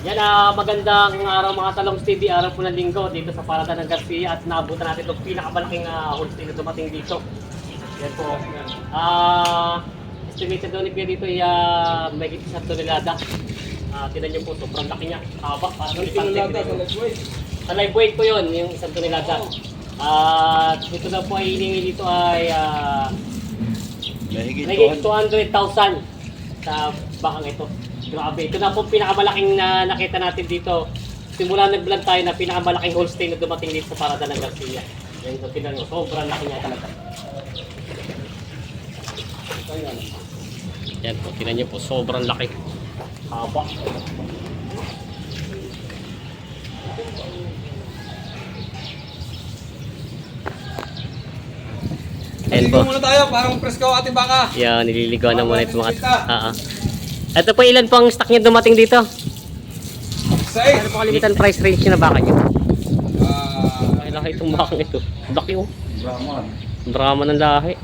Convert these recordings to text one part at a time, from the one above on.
Yan ah, magandang araw mga Talong TV, araw po ng linggo dito sa Parada ng Garcia at naabutan natin itong pinakamalaking uh, Holstein na dumating dito. Yan po. Ah, estimated daw ni dito ay uh, may isang tonelada. Ah, tinan niyo po, sobrang laki niya. Haba, parang isang Sa live weight po yun, yung isang tonelada. At dito daw po ay hiningi dito ay ah, Mahigit Naging 200,000 sa bakang ito. Grabe. Ito na po pinakamalaking na nakita natin dito. Simula nag-vlog tayo na pinakamalaking Holstein na dumating dito sa Parada ng Garcia. Yan so, tingnan nyo. Sobrang laki niya talaga. Yan po, tingnan nyo po. Sobrang laki. Haba. Ayan po. Naliligo muna tayo, parang presko ating baka. Yan, nililigaw na muna itong mga... Ah, ah. Ito po, ilan po ang stock niya dumating dito? Say! Ano po kalimitan price range niya na baka niyo? Ah, Ay, laki itong bakang ito. Laki oh. Brahman. Drama ng lahi.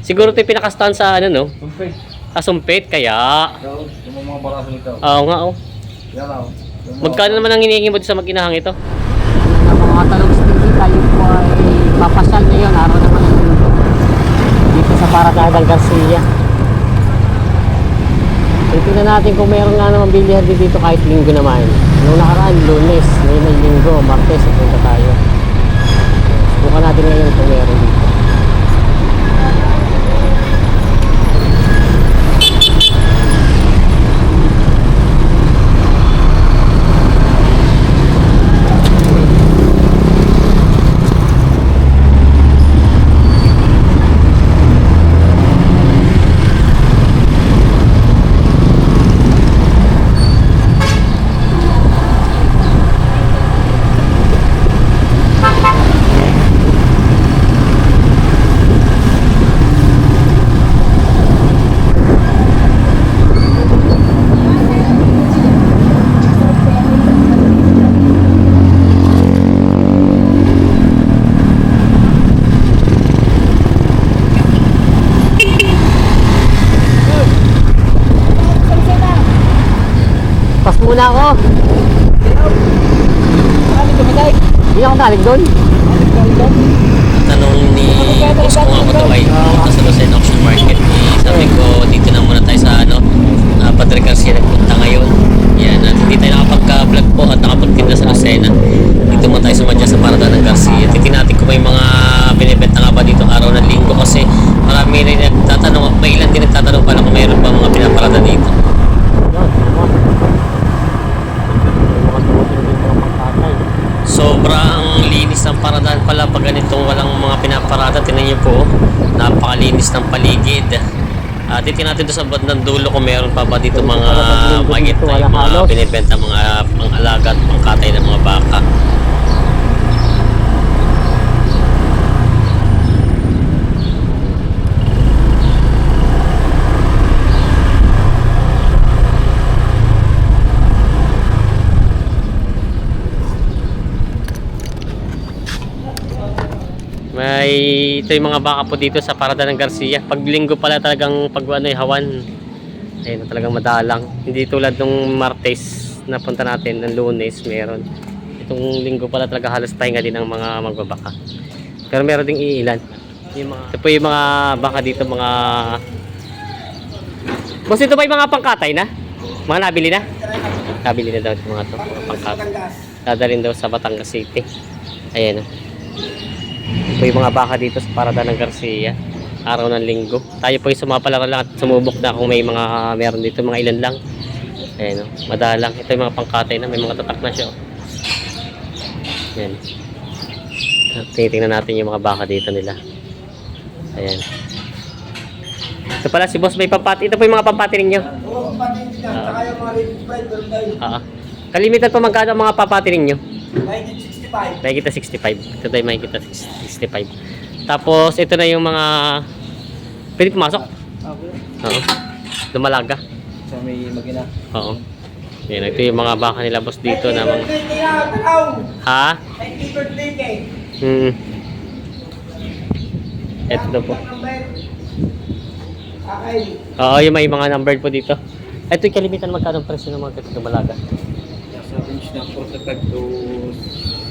Siguro ito yung pinakastan sa ano no? Tumpay. Kasumpit, kaya. Ikaw, yung mga baraso nito. Oo nga oh. Yan lang. Yung mga- Magkano naman ang hinihingi mo sa maginahang ito? Ang mga talong stingy tayo po ay papasyal ngayon, araw naman. Dito sa Paradagang Garcia. Tingnan natin kung meron nga naman bilihan din dito kahit linggo naman. Nung nakaraan, lunes, ngayon ay linggo, martes, punta tayo. Subukan natin ngayon kung meron dito. Muna ako. Hindi ako galing doon. tanong ni boss ko nga ko daw ay pumunta Auction Market. Sabi ko, dito na muna tayo sa ano, uh, Padre Garcia nagpunta ngayon. Yan, at hindi tayo nakapagka-vlog po at nakapagtinda sa Lucena. Dito muna tayo sumadya sa Parada ng Garcia. Titin natin kung may mga binibenta nga ba dito araw ng linggo kasi marami rin nagtatanong, may ilan din nagtatanong pala kung mayroon ba mga pinaparada dito. Sobrang linis ng paradaan pala pag ganitong walang mga pinaparada. Tingnan niyo po, napakalinis ng paligid. At titingnan natin doon sa bandang dulo kung meron pa ba dito mga magit na yung mga binibenta mga pang-alaga at pangkatay ng mga baka. May ito yung mga baka po dito sa Parada ng Garcia. Pag linggo pala talagang pag ano yung hawan. Ayun talagang madalang. Hindi tulad nung Martes na punta natin ng Lunes meron. Itong linggo pala talaga halos pahinga din ng mga magbabaka. Pero meron ding iilan. Yung mga, ito po yung mga baka dito mga Boss, ito ba yung mga pangkatay na? Mga nabili na? Nabili na daw yung mga to, pangkatay. Dadalhin daw sa Batangas City. Ayan o. Ito yung mga baka dito sa Parada ng Garcia. Araw ng linggo. Tayo po yung sumapalaran lang at sumubok na kung may mga meron dito. Mga ilan lang. Ayan o. Madalang. Ito yung mga pangkatay na. May mga tatak na siya o. Ayan. Ah, Tinitingnan natin yung mga baka dito nila. Ayan. So pala si boss may pampati. Ito po yung mga pampati ninyo. Oo, pampati ninyo. Ah. Saka yung mga limited pride. Ah. Kalimit na po magkano mga papati ninyo? 92. 65. Makikita 65. Ito tayo makikita 65. Tapos ito na yung mga pwede pumasok. Okay. Oo. Lumalaga. So may magina. Oo. Yan, ito yung mga baka nila boss dito na mga... Ha? Hmm. Ito daw po. Oo, yung may mga numbered po dito. Ito yung kalimitan magkano presyo ng mga katito malaga. Sa range ng 45 to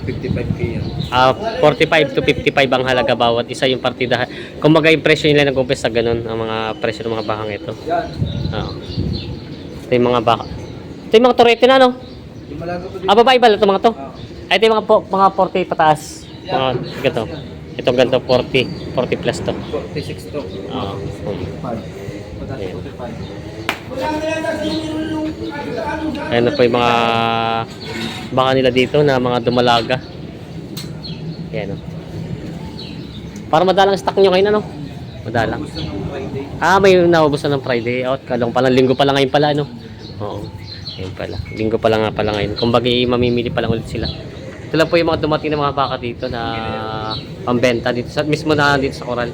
55k yan. Ah, 45 to 55 ang halaga bawat isa yung partida. Kung maga yung presyo nila nag-umpisa sa ganun, ang mga presyo ng mga bakang ito. Yan. Oo. Ito yung mga baka. Ito yung mga torete na, no? Yung malaga pa Ah, babae ba ito mga to? Ah. Ay, ito yung mga, po, mga 40 pataas. Mga ganito. Ito ganito, 40. 40 plus to. 46 to. Oo. 5. Pataas Ayan. 45. Ayan na po yung mga baka nila dito na mga dumalaga. Ayan o. Para madalang stock nyo ngayon ano? Madalang. Ng. Ah, may naubos na ng Friday out. Kalong palang linggo pala ngayon pala ano? Oo. Ayun pala. Linggo pala nga pala ngayon. Kung bagay mamimili pa lang ulit sila. Ito lang po yung mga dumating na mga baka dito na pambenta dito sa mismo na dito sa Coral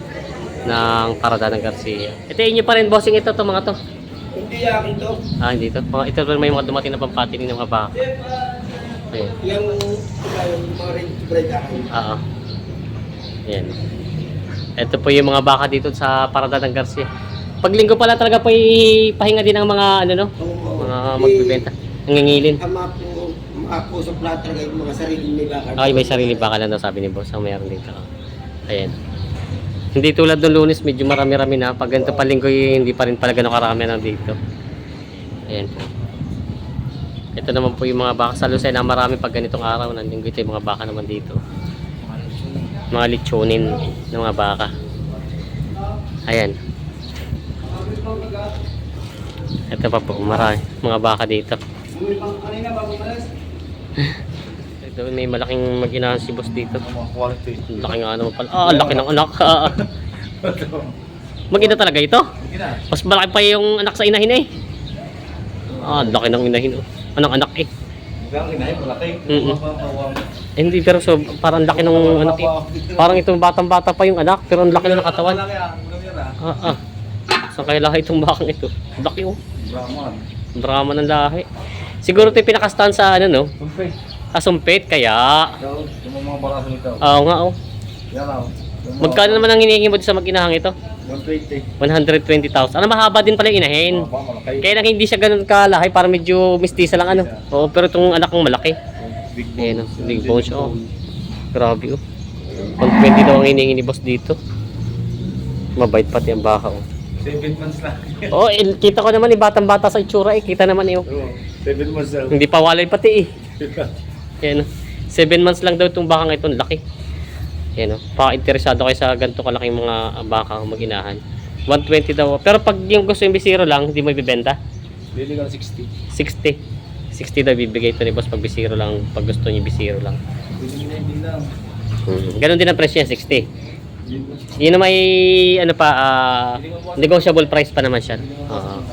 ng Parada ng Garcia. Ito inyo pa rin bossing ito to mga to. Hindi yakin to. Ah, hindi to. Mga ito may mga dumating na pampatining ng mga baka. Ayun. Yung, yung mga range to break akin. Oo. Yan. Ito po yung mga baka dito sa Parada ng Garcia. Pag linggo pala talaga po ipahinga din ng mga ano no, mga magbibenta. Nangingilin. Ang mga po, mga po sa plat talaga yung mga sarili ni baka. Ay, may sarili baka lang daw sabi ni boss. Ang mayroon dito. Ayan. Hindi tulad ng lunes, medyo marami-rami na. Pag ganito pa linggo, eh, hindi pa rin pala ganun karami na dito. Ayan po. Ito naman po yung mga baka sa Lucena. Marami pag ganitong araw. Nandito ito yung mga baka naman dito. Mga litsunin ng mga baka. Ayan. Ito pa po, marami. Mga baka dito. Kanina bago malas. Ito, may malaking mag-inahan si boss dito. Ang mga quality. Ang laki nga naman pala. Ah, ang laki ng anak. Ah, Mag-ina talaga ito. Sige na. Mas malaki pa yung anak sa inahin eh. Ah, ang laki ng inahin. oh. Anong anak eh. Hanggang kinahin, malaki. Mm-mm. Eh, Hindi, pero so, parang laki ng anak eh. Parang itong batang-bata pa yung anak, pero ang laki na ng katawan. Malaki ah. Malaki ah. Ah, ah. Saan kaya lahi itong bakang ito? Ang Laki oh. Brahman. Drama ng lahi. Siguro ito yung pinakastan sa ano no? Tumpay. Kasumpit, kaya. Ikaw, yung mga baraso nito. Oo nga oh. Yan. Yung mga- Magkano naman ang hinihingi mo sa mag-inahang ito? 120. 120,000. Ano, mahaba din pala yung inahin. Oh, malaki. Kaya lang hindi siya ganun kalaki, para medyo mistisa lang ano. Oo, pero itong anak kong malaki. Big Ayan, oh, big bones, oh. Grabe oh. 120 daw ang hinihingi ni boss dito. Mabait pati ang baka oh. 7 months lang. Oh, eh, kita ko naman eh, batang-bata sa itsura eh. Kita naman eh. oh. 7 months lang. Hindi pa walay pati eh. Ayan oh. 7 months lang daw itong bakang ito, laki. Ayan oh. Pa-interesado kayo sa ganito kalaking mga baka mag-inahan. 120 daw. Pero pag yung gusto yung bisiro lang, hindi mo ibibenta. Bili ka ng 60. 60. 60 daw bibigay ito ni boss pag bisiro lang, pag gusto niya bisiro lang. Bili lang. Hmm. Ganon din ang presyo niya, 60. Bili mo 60. Yun na may ano pa, ah, negotiable price pa naman siya. Oo.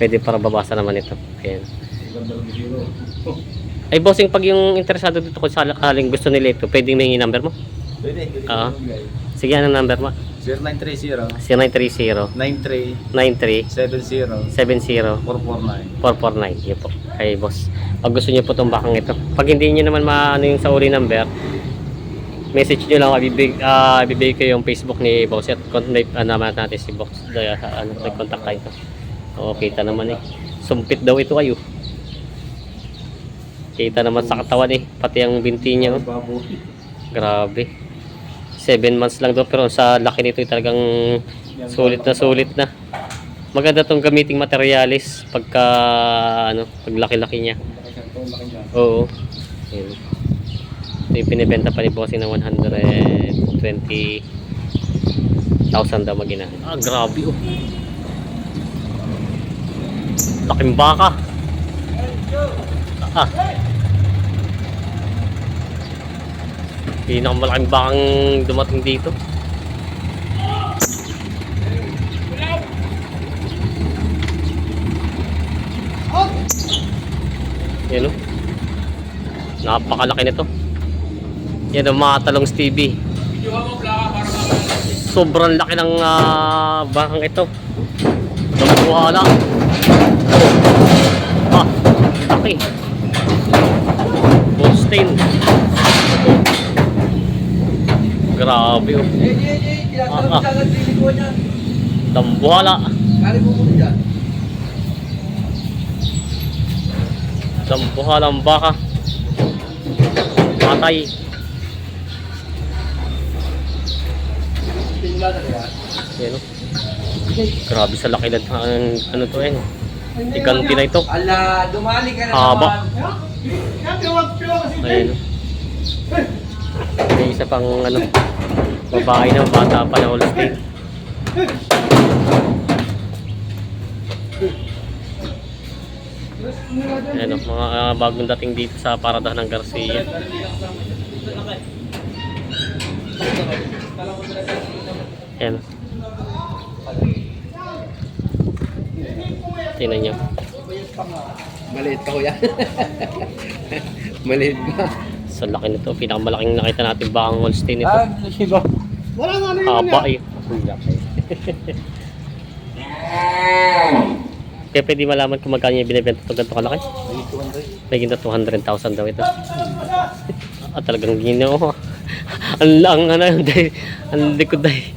pwede para babasa naman ito. Ayan. Ay bossing, pag yung interesado dito kung sakaling gusto nila ito, pwedeng may number mo? Pwede. Pwede Oo. ko. Sige, anong number mo? 0930 0930 93 93 70 70 449. 449. Yun po. Kay boss. Pag gusto niyo po itong bakang ito. Pag hindi niyo naman maano yung sa uri number, message niyo lang. Ibibig, ah ibibigay ko yung Facebook ni boss at contact uh, naman natin si boss. Daya, ano, nag-contact kayo. Oo, kita naman eh. Sumpit daw ito kayo. Kita naman sa katawan eh. Pati ang binti niya. Oh. Grabe. 7 months lang daw pero sa laki nito eh, talagang sulit na sulit na. Maganda tong gamiting materialis pagka ano, pag laki-laki niya. Laki siya to, laki niya. Oo. Ayun. Ito yung pinibenta pa ni Bossing ng 120,000 daw magina. Ah, grabe oh. Laking baka. Ah. Pinakamalaking bakang dumating dito. Yan o. Napakalaki nito. Yan ang mga talong Stevie. Sobrang laki ng ah, bakang ito. Nabuhala. Ah, laki. Holstein. Grabe oh. Eh, eh, eh, Ah, ah. Dambuhala. Dyan. Dambuhalang baka. Patay. Yan o. Grabe sa laki ng ang ano to eh. Ikanti na ito. Ala, dumali ka na Haba. naman. Ayan o. May isa pang ano. Babae na bata pa na Holstein. Ayan o, mga ah, bagong dating dito sa paradahan ng Garcia. Ayan. Tingnan nyo. Maliit ka kuya. Maliit ka. Sa laki nito, pinakamalaking nakita natin bakang Holstein ito. Ah, iba. Haba eh. Kaya pwede malaman kung magkano yung binibenta ito ganito kalaki. May ginto 200,000 daw ito. Ah, talagang ginoo. ang lang ano yung day. Ang likod day.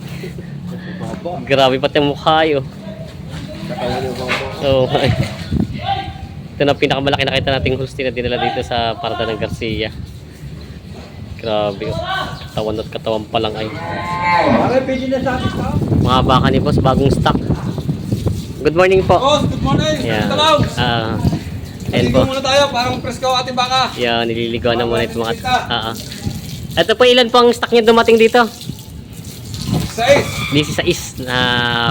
Grabe pati ang mukha yun. So, ito na pinakamalaki nakita nating Holstein na dinala dito sa Parada ng Garcia. Grabe oh. Katawan at katawan pa lang ay. Sa? Mga baka ni boss, bagong stock. Good morning po. Boss, good morning. Yeah. Talaw. Ah. Ayan po. muna tayo, parang presko ating baka. Yeah, nililigaw na muna itong mga... Ah, ah. Ito po, ilan po ang stock niya dumating dito? Sais. This is sa is na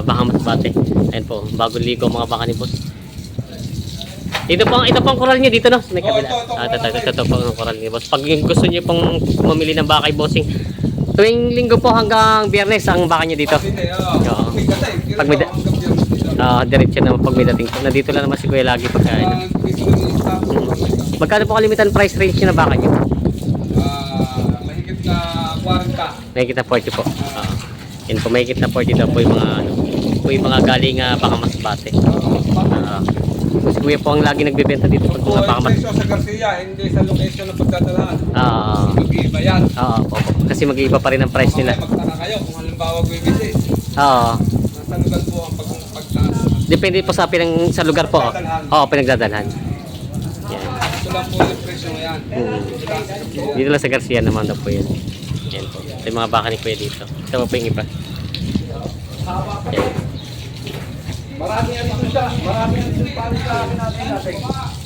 baka masbate. Ayan po, bagong ligo mga baka ni boss. Dito po, ang- ito po ang koral niyo dito, no? Sa May Oo, kabila. ito, ito, Ah, ito, ito, ito, ito po ang koral niyo, boss. Pag gusto niyo pong mamili ng baka kay bossing, tuwing linggo po hanggang biyernes ang baka niyo dito. Oo. Pag may Ah, diretso na pag may dating. Nandito lang naman si Kuya lagi pagkain. Piso ng isa. Magkano po kalimitan price range niyo na baka niyo? Ah, mahigit na 40. May kita 40 po. Ah. Yan po, may kita 40 daw po yung mga ano, po yung mga galing uh, baka masbate. Ah. Si Kuya po ang lagi nagbebenta dito pag Oo, mga baka mas... sa Garcia, hindi sa location ng pagdadalahan. Ah, Mag-iiba yan. ah, po, po. Kasi mag-iiba pa rin ang price nila. Magtaka kayo kung halimbawa bibili. Oo. Nasa lugar po ang pag pagtaas. Depende po sa pinang sa lugar po. Oo, pinagdadalhan. Yan. Ito lang po yung presyo sa Garcia. Dito lang sa Garcia naman daw po yan. Yan po. Ito yung mga baka ni Kuya dito. Ito po yung iba. Yan. Marami yan ito siya. Marami yan ito para sa akin natin natin.